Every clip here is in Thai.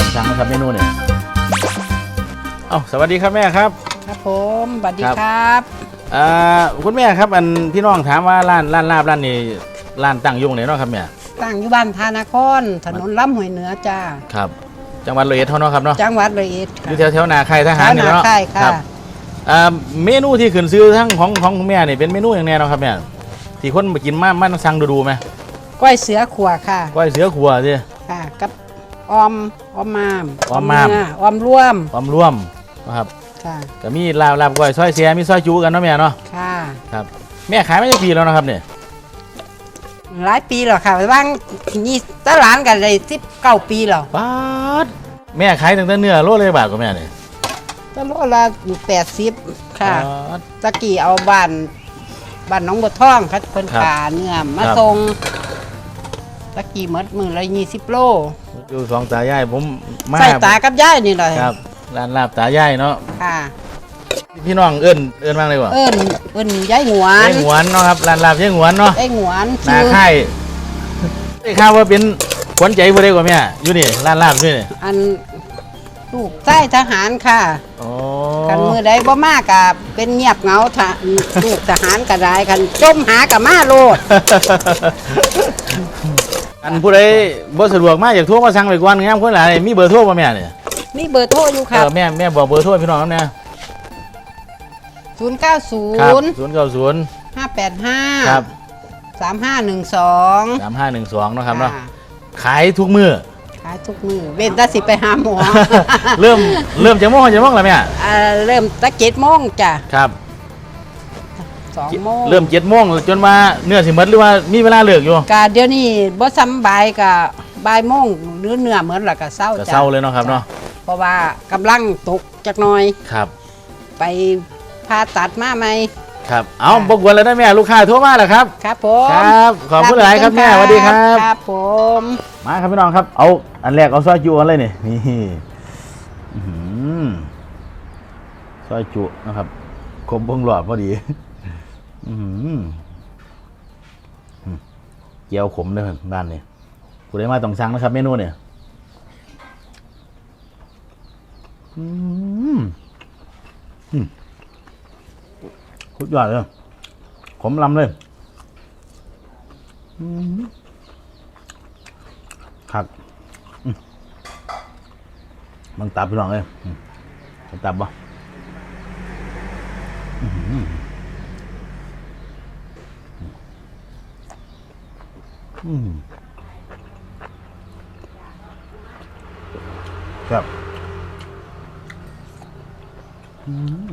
ต้องสั่งนะครับเมนูเนี่ยเอ้าสวัสดีครับแม่ครับ ครับผมสวัสดีครับครับอ่าคุณแม่ครับอันพี่น้องถามว่าร้านร้านลาบร้านนี้ร้านตั้งอยุ่งไหนเนาะครับแม่ตั้งอยู่บ้านทานครถนนล่ำห้วยเหนือจ้าครับ จังหวัดร้อยเอ็ดเท่านั้นครับเนาะจังหวัดร้อยเอ็ดอค่ะยู่แถวแถวนาไข่ทหารนี่แถวนาเนาะไข่ค่ะรับอ่าเมนูที่ขึ้นซื้อทั้งของของคุณแม่นี่เป็นเมนูอย่างแน่เนาะครับแม่ที่คนมากินมามาสั่งดูดูๆไหมก้อยเสือขัวค่ะก้อยเสือขัวสิค่ะ กับออม อ้อมมามอ้อมมาม เนื้อออมร่วมความร่วมนะครับค่ะก็มีลาบลาบก้อยซอยเสียมีซอยจูกันเนาะแม่เนาะค่ะ ครับแม่ขายไม่ได้ปีแล้วนะครับเนี่ยหลายปีแล้วค่ะว่างนี่ตลานกันเลยสิบเก้าปีแล้วป๊าดแม่ขายตั้งแต่เนื้อโลเลยบาทกว่าแม่เนี่ยตโลละแปดสิบค่ะ ป๊าด ตะกี้เอาบ้านบ้านน้องบัวท่องเขาเพิ่นครับขาเนื้อมาครับ ส่ง ตะกี้หมดมือละยี่สิบโลอยู่สองตายายผมมาใส่ตากับย่ายนี่เลยครับร้านลาบตายายเนาะค่ะพี่น้องเอิ้นเอิ้นบ้างเลยว่ะเอิ้นเอิ้นยายหงวนยายหงวนเนาะครับร้านลาบยายหงวนเนาะยายหงวนนาชื่อค่ายได้ข่าวว่าเป็นขวัญใจบ่ได้กว่าแม่อยู่นี่ร้านลาบด้วยนี่อันลูกใต้ทหารค่ะโอ้กันมือใดบ่มากกะเป็นเงียบเหงาทะลูกทหารก็ได้กันจมหากับมาโลด อันผู้ใดบ่สะดวกมาอยากโทรมาสั่งไปก่อนงามคนหลายมีเบอร์โทรบ่แม่เนี่ยมีเบอร์โทรอยู่คเอรับอแม่แม่บอกเบอร์โทรให้พี่น้องครับเนี่ย090ครับ090 585 ครับ3512 3512เนาะครับเนาะขายทุกมื้อ ขายทุกมือเว้นแต่สิไปหาหมอ เริ่มเริ่มจากโมงจากโมงแล้วแม่อ่าเริ่มตะเจ็ดโมงจ้ะ ครับ สองโมงเริ่มเจ็ดโมงจนมาเนื้อสิหมดหรือว่ามีเวลาเลิกอยู่กะเดี๋ยวนี้บ่สำบายกะบ่ายโมงหรือเนื้อเหมือนและก็เศร้าก็จ้ะเศร้าเลยเนาะครับเนาะเพราะว่ากำลังตกจักหน่อยครับ ไปผ่าตัดมาไหมครับ เอาบกวนแล้วนะแม่ลูกค้าโทรมาแล้วครับ ครับผมครับขอบคุณหลายครับแม่สวัสดีครับ ครับผม มาครับพี่น้องครับ เอาอันแรกเอาซอยจุกันเลยนี่นี่อื้อหือซอยจุนะครับคมเพิ่งหลอดพอดี อืมเจียวขมเลยด้านเนี้กูได้มาต้องสั่งนะครับ เมนูเนี่ยอืมอืมสุดยอดเลยขมลำเลยครับอืมมันตับพี่น้องเลยอืมมันตับบ่อื้อหืออืม ครับอืม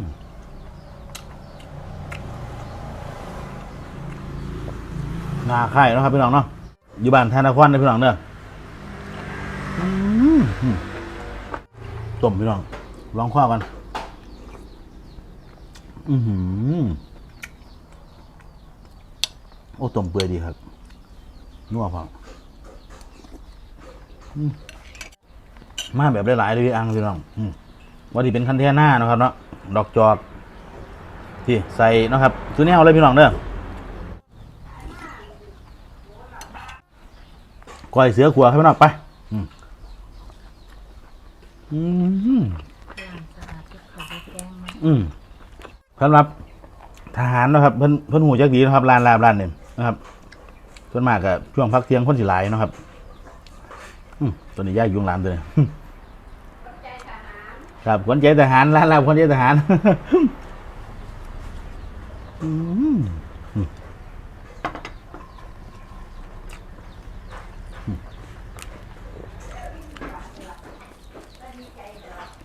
นาไข่เนาะครับพี่น้องเนาะอยู่บ้านธนาควันนะพี่น้องเด้อต้มพี่น้องลองข้าวกัน อือหือ โอ้ต้มเปื่อยดีครับ นัวพอมาแบบหลายๆเลยพี่อังพี่น้องว่าที่เป็นคันเทน่านาะครับเนาะดอกจอกที่ใส่นะครับซื้อแนวเลยพี่น้องเด้อก้อยเสือขัวครับพี่น้องไปอืมอืมสำหรับทหารนะครับเพิ่นเพิ่นหูจักดีนะครับร้านลาบร้านเนี่ยนะครับ ส่วนมากก็ช่วงพักเที่ยงคนสิหลายเนาะครับอืมตัวนี้ย่ายยุงหลานตัวนี้ครับคนใจทหารร้านลาบคนใจทหารอืมอืม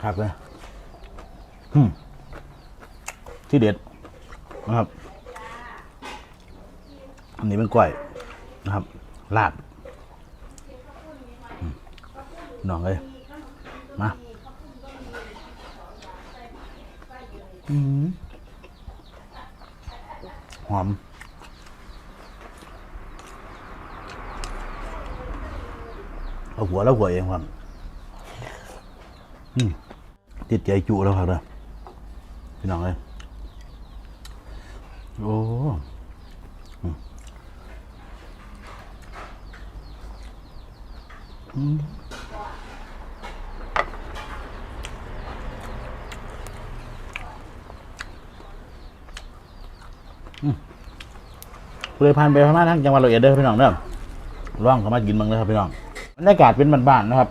ครับเลยอืมที่เด็ดนะครับ อันนี้เป็นกล้วย นะครับลาบน้องเลยมาอืมหอมเอาหัวแล้วหัวเองครับอืมติดใจจุแล้วครับเด้อพี่น้องเลยโอ้ เปลือยพันไปพม่าทั้งจังหวัดร้อยเอ็ดเด้อพี่น้องเด้อร่องเขามากินบ้างเลยครับพี่น้องบรรยากาศเป็นบ้านๆนะครับ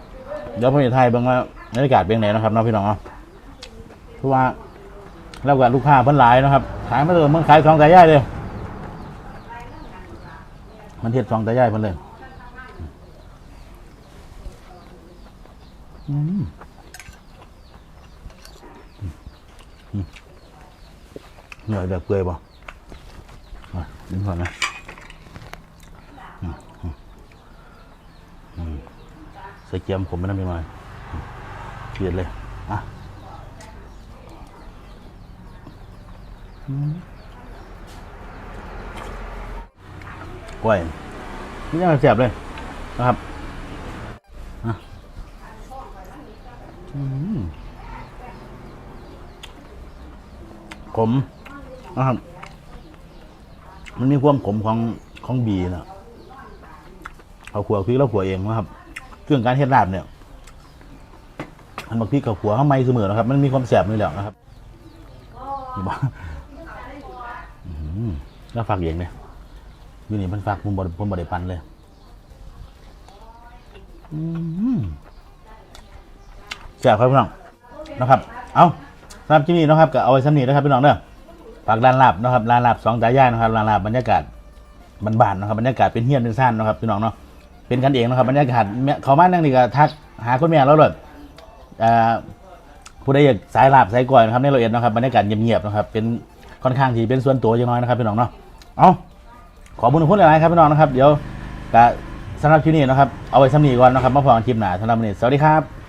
เดี๋ยวผมจะไทยบ้างว่าบรรยากาศเป็นไงนะครับน้องพี่น้องเนาะเพราะว่าแล้วกับลูกค้าเพิ่นหลายนะครับ ขายมาเติมมันขายสองตายายเลยมันเทียดสองตายายเพิ่นเลยอืมเหนื่อยแบบเปื่อยป่ะ ดิ้นก่อนนะใส่เกียมผมไม่น้ำมีมาเกลียดเลยอะอืมกล้วยนี่ยังแสบเลยนะครับอะอืมขมนะครับ มันมีความขมของของบีนะเอาขัวพริกแล้วขัวเองนะครับเครื่องการเฮ็ดลาบเนี่ยอันบักพริกกับขัวข้าไม่เสมอนะครับ มันมีความแสบนี่แหละนะครับนี่บ้าอื้อหือแล้วฝากเองเนี่ยอยู่นี่มันฝากผมบดผมบไดปันเลยแสบครับพี่น้องนะครับ เอาสำหรับที่นี่นะครับก็เอาไว้สำนีนะครับพี่น้องเด้อ ฝากร้านลาบนะครับร้านลาบสองตายายนะครับร้านลาบบรรยากาศบ้านๆนะครับบรรยากาศเป็นเฮี้ยนเป็นซ่านนะครับพี่น้องเนาะเป็นกันเองนะครับบรรยากาศแม่เขามานั่งนี่ก็ทักหาคุณแม่แล้วเลยผู้ใดอยากสายลาบสายก่อยนะครับในละเอียดนะครับบรรยากาศเงียบๆนะครับเป็นค่อนข้างที่เป็นส่วนตัวอย่างน้อยนะครับพี่น้องเนาะเอาขอบุญคุณหลายๆครับพี่น้องนะครับ เดี๋ยวสำหรับคลิปนี้นะครับเอาไว้สำนีก่อนนะครับมาพอกันคลิปหน้าสำหรับวันนี้สวัสดีครับ